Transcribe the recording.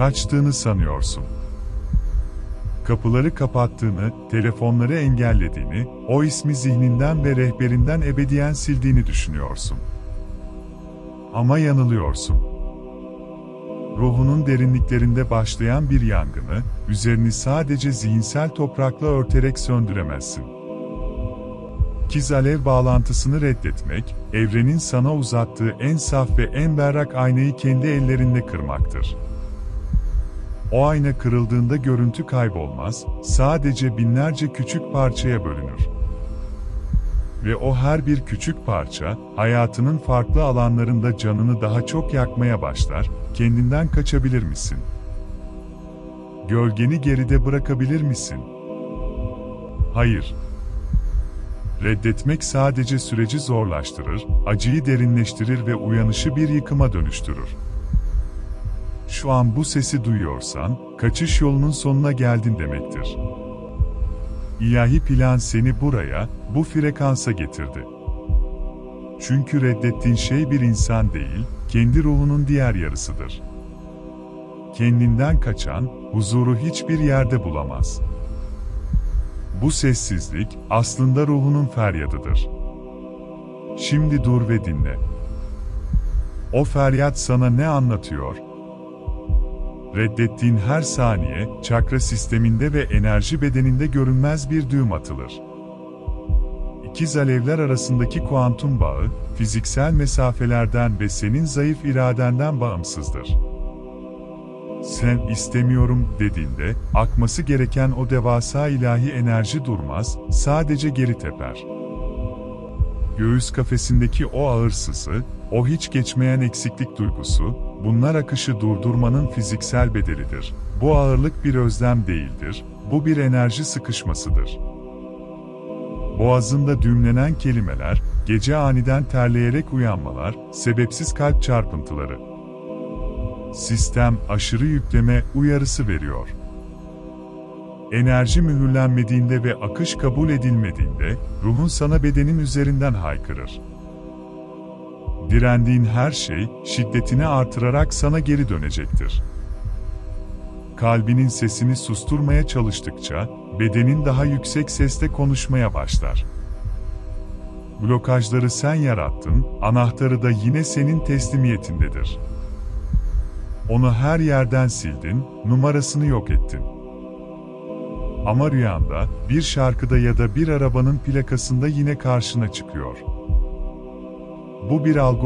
Kaçtığını sanıyorsun. Kapıları kapattığını, telefonları engellediğini, o ismi zihninden ve rehberinden ebediyen sildiğini düşünüyorsun. Ama yanılıyorsun. Ruhunun derinliklerinde başlayan bir yangını, üzerini sadece zihinsel toprakla örterek söndüremezsin. İkiz alev bağlantısını reddetmek, evrenin sana uzattığı en saf ve en berrak aynayı kendi ellerinle kırmaktır. O ayna kırıldığında görüntü kaybolmaz, sadece binlerce küçük parçaya bölünür. Ve o her bir küçük parça, hayatının farklı alanlarında canını daha çok yakmaya başlar, kendinden kaçabilir misin? Gölgeni geride bırakabilir misin? Hayır. Reddetmek sadece süreci zorlaştırır, acıyı derinleştirir ve uyanışı bir yıkıma dönüştürür. Şu an bu sesi duyuyorsan, kaçış yolunun sonuna geldin demektir. İlahi plan seni buraya, bu frekansa getirdi. Çünkü reddettiğin şey bir insan değil, kendi ruhunun diğer yarısıdır. Kendinden kaçan, huzuru hiçbir yerde bulamaz. Bu sessizlik, aslında ruhunun feryadıdır. Şimdi dur ve dinle. O feryat sana ne anlatıyor? Reddettiğin her saniye, çakra sisteminde ve enerji bedeninde görünmez bir düğüm atılır. İkiz alevler arasındaki kuantum bağı, fiziksel mesafelerden ve senin zayıf iradenden bağımsızdır. Sen istemiyorum dediğinde, akması gereken o devasa ilahi enerji durmaz, sadece geri teper. Göğüs kafesindeki o ağır sızı, o hiç geçmeyen eksiklik duygusu, bunlar akışı durdurmanın fiziksel bedelidir. Bu ağırlık bir özlem değildir, bu bir enerji sıkışmasıdır. Boğazında düğümlenen kelimeler, gece aniden terleyerek uyanmalar, sebepsiz kalp çarpıntıları. Sistem aşırı yükleme uyarısı veriyor. Enerji mühürlenmediğinde ve akış kabul edilmediğinde, ruhun sana bedenin üzerinden haykırır. Direndiğin her şey, şiddetini artırarak sana geri dönecektir. Kalbinin sesini susturmaya çalıştıkça, bedenin daha yüksek sesle konuşmaya başlar. Blokajları sen yarattın, anahtarı da yine senin teslimiyetindedir. Onu her yerden sildin, numarasını yok ettin. Ama rüyanda, bir şarkıda ya da bir arabanın plakasında yine karşına çıkıyor. Bu bir algı